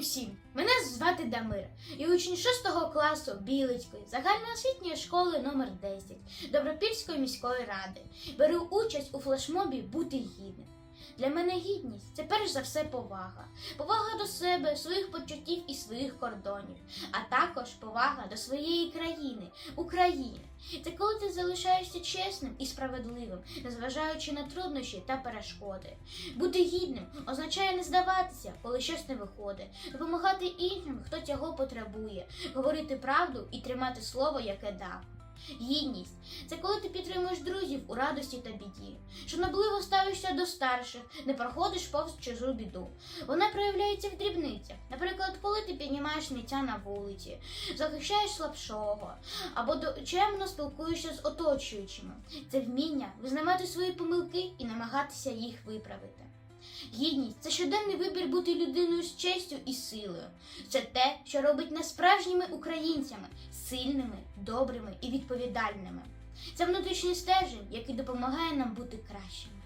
усім. Мене звати Дамир І учень 6 класу Білицької, загальноосвітньої школи номер 10 Добропільської міської ради. Беру участь у флешмобі Бути гідним. Для мене гідність це перш за все повага. Повага до себе, своїх почуттів і своїх кордонів, а також повага до своєї країни, України. Це коли ти залишаєшся чесним і справедливим, незважаючи на труднощі та перешкоди. Бути гідним означає не здаватися, коли щось не виходить, допомагати іншим, хто цього потребує, говорити правду і тримати слово, яке дав. Гідність це коли ти підтримуєш друзів у радості та біді, шанобливо ставишся до старших, не проходиш повз чужу біду. Вона проявляється в дрібницях, наприклад, коли ти піднімаєш сміття на вулиці, захищаєш слабшого або чемно спілкуєшся з оточуючими. Це вміння визнавати свої помилки і намагатися їх виправити. Гідність це щоденний вибір бути людиною з честю і силою. Це те, що робить нас справжніми українцями, сильними, добрими і відповідальними. Це внутрішній стержень, який допомагає нам бути кращими.